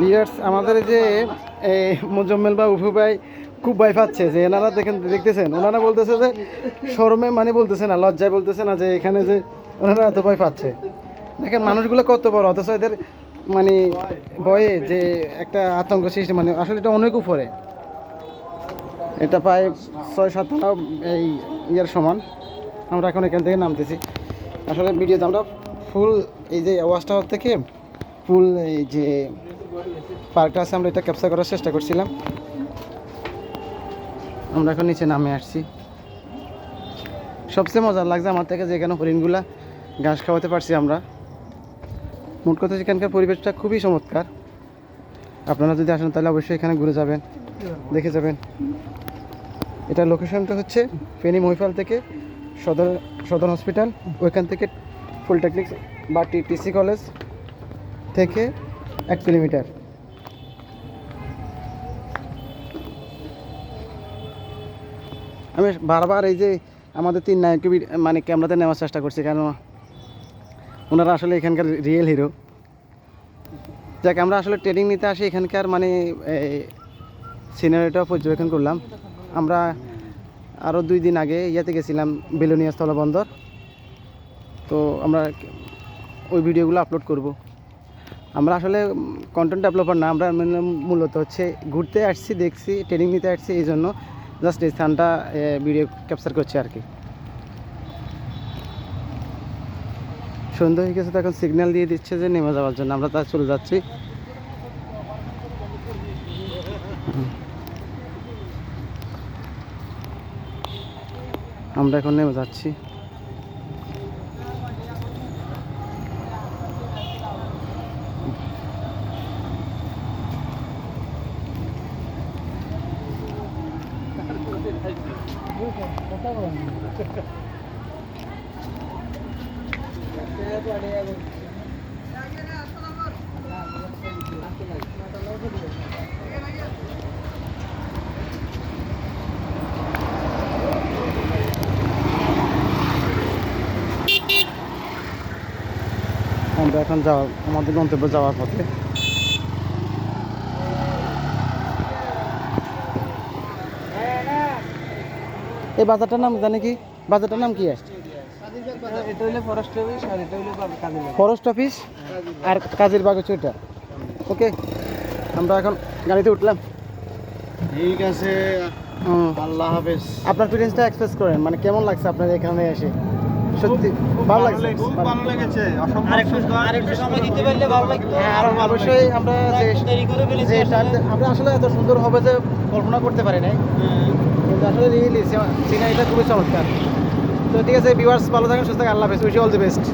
বিয়ার্স আমাদের যে মোজাম্মেল বা উফু ভাই খুব ভয় পাচ্ছে যে এনারা দেখেন, দেখতেছেন? ওনারা বলতেছে যে শরমে মানে বলতেছে না, লজ্জায় বলতেছে না যে এখানে যে ওনারা এত ভয় পাচ্ছে। দেখেন, মানুষগুলো কত বড়, অথচ এদের মানে ভয়ে যে একটা আতঙ্ক সৃষ্টি মানে আসলে এটা অনেক উপরে। এটা প্রায় ছয় সাত এই ইয়ার সমান। আমরা এখন এখান থেকে নামতেছি। আসলে ভিডিওতে আমরা ফুল এই যে টাওয়ার থেকে ফুল, এই যে পার্কটা আছে, আমরা এটা ক্যাপচার করার চেষ্টা করছিলাম। আমরা এখন নিচে নামে আসছি। সবচেয়ে মজার লাগছে আমার থেকে যে এখানে হরিণগুলা ঘাস খাওয়াতে পারছি আমরা। মোট কথা এখানকার পরিবেশটা খুবই চমৎকার। আপনারা যদি আসেন তাহলে অবশ্যই এখানে ঘুরে যাবেন, দেখে যাবেন। এটা লোকেশনটা হচ্ছে ফেনী মহিফাল থেকে সদর সদর হসপিটাল ওইখান থেকে পলিটেকনিক বা টিসি কলেজ থেকে এক কিলোমিটার। আমি বারবার এই যে আমাদের তিন নায়ককে মানে ক্যামেরাতে নেওয়ার চেষ্টা করছি, কেন ওনারা আসলে এখানকার রিয়েল হিরো যাক, আমরা আসলে ট্রেনিং নিতে আসি, এখানকার মানে সিনারিটা পর্যবেক্ষণ করলাম। আমরা আরও দুই দিন আগে ইয়াতে গেছিলাম, বেলুনিয়া স্থলবন্দর। তো আমরা ওই ভিডিওগুলো আপলোড করব। আমরা আসলে কন্টেন্ট ডেভেলপার না, আমরা মানে মূলত হচ্ছে ঘুরতে আসছি, দেখছি ট্রেনিং নিতে আসছি, এই জন্য জাস্ট এই স্থানটা ভিডিও ক্যাপচার করছি আর কি। সন্ধ্যা হয়ে গেছে এখন সিগন্যাল দিয়ে দিচ্ছে যে নেমে যাওয়ার জন্য, আমরা তা চলে যাচ্ছি। আমরা এখন নেমে যাচ্ছি। আমরা এখন যাওয়া আমাদের গন্তব্যে যাওয়ার পথে। এই বাজারটার নাম জানে কি? বাজারটার নাম কি? আসছে এটা হইলে ফরেস্ট অফিস আর এটা হইলে কাজে ফরেস্ট অফিস আর কাজের বাগ হচ্ছে ওইটা। ওকে আমরা এখন গাড়িতে উঠলাম। ঠিক আছে। আল্লাহ হাফেজ। আপনার ফিলিংসটা এক্সপ্রেস করেন মানে কেমন লাগছে আপনার এখানে এসে? সত্যি ভালো লাগছে। খুব ভালো লেগেছে। আরেকটু সময় দিতে পারলে ভালো লাগতো। হ্যাঁ, আর অবশ্যই আমরা যে- আমরা আসলে এত সুন্দর হবে যে কল্পনা করতে পারি নাই। কিন্তু আসলে রিয়েলি সিনারিটা খুবই চমৎকার। তো ঠিক আছে ভিউয়ার্স ভালো থাকেন, সুস্থ থাকেন, আল্লাহ হাফেজ উইশ অল দি বেস্ট